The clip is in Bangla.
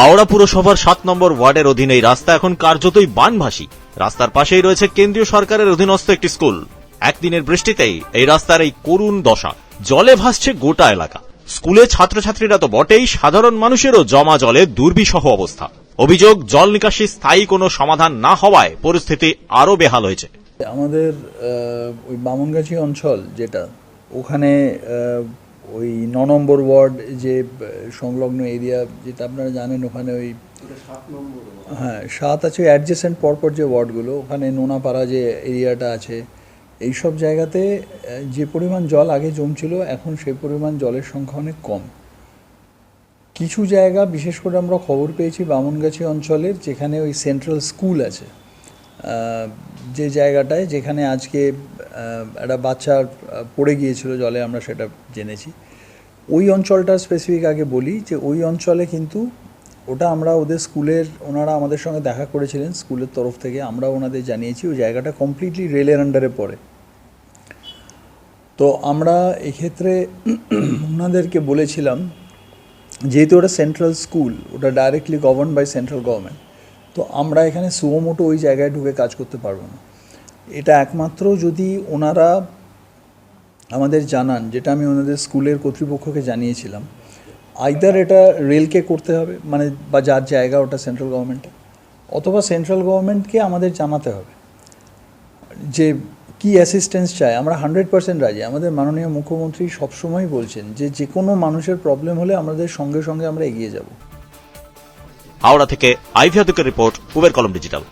হাওড়া পুরসভার সাত নম্বর ওয়ার্ডের অধীনে এই রাস্তা এখন কার্যতই বানভাসী। রাস্তার পাশেই রয়েছে কেন্দ্রীয় সরকারের অধীনস্থ একটি স্কুল। একদিনের বৃষ্টিতেই এই রাস্তার এই করুণ দশা, জলে ভাসছে গোটা এলাকা। স্কুলে ছাত্রছাত্রীরা তো বটেই, সাধারণ মানুষেরও জমা জলে দুর্বিষহ অবস্থা। অভিযোগ, জল নিকাশি স্থায়ী কোনো সমাধান না হওয়ায় পরিস্থিতি আরও বেহাল হয়েছে। আমাদের ওই বামনগাছি অঞ্চল যেটা, ওখানে ওই ন নম্বর ওয়ার্ড যে সংলগ্ন এরিয়া যেটা আপনারা জানেন ওখানে ওই হ্যাঁ সাত আছে ওই অ্যাডজেসেন্ট পরপর যে ওয়ার্ডগুলো ওখানে নোনাপাড়া যে এরিয়াটা আছে এই সব জায়গাতে যে পরিমাণ জল আগে জমছিল এখন সেই পরিমাণ জলের সংখ্যা অনেক কম। কিছু জায়গা বিশেষ করে আমরা খবর পেয়েছি বামনগাছি অঞ্চলের যেখানে ওই সেন্ট্রাল স্কুল আছে। যে জায়গাটায় যেখানে আজকে একটা বাচ্চা পড়ে গিয়েছিল জলে, আমরা সেটা জেনেছি। ওই অঞ্চলটা স্পেসিফিক আগে বলি যে ওই অঞ্চলে কিন্তু ওটা আমরা ওদের স্কুলের, ওনারা আমাদের সঙ্গে দেখা করেছিলেন স্কুলের তরফ থেকে, আমরা ওনাদের জানিয়েছি ওই জায়গাটা কমপ্লিটলি রেলের আন্ডারে পড়ে। তো আমরা এক্ষেত্রে ওনাদেরকে বলেছিলাম, যেহেতু ওটা সেন্ট্রাল স্কুল ওটা directly govern by central government তো আমরা এখানে সুমোটো ওই জায়গায় ঢুকে কাজ করতে পারব না। এটা একমাত্র যদি ওনারা আমাদের জানান, যেটা আমি ওনাদের স্কুলের কর্তৃপক্ষকে জানিয়েছিলাম আইদার এটা রেলকে করতে হবে মানে বা যার জায়গা ওটা সেন্ট্রাল গভর্নমেন্টে অথবা সেন্ট্রাল গভর্নমেন্টকে আমাদের জানাতে হবে। যে কি অ্যাসিস্ট্যান্স চাই আমরা হান্ড্রেড পার্সেন্ট রাজি। আমাদের মাননীয় মুখ্যমন্ত্রী সবসময় বলছেন যে যে কোনো মানুষের প্রবলেম হলে আমাদের সঙ্গে সঙ্গে আমরা এগিয়ে যাব। হাওড়া থেকে আইভিয়াদুকের রিপোর্ট উবের কলম ডিজিটাল।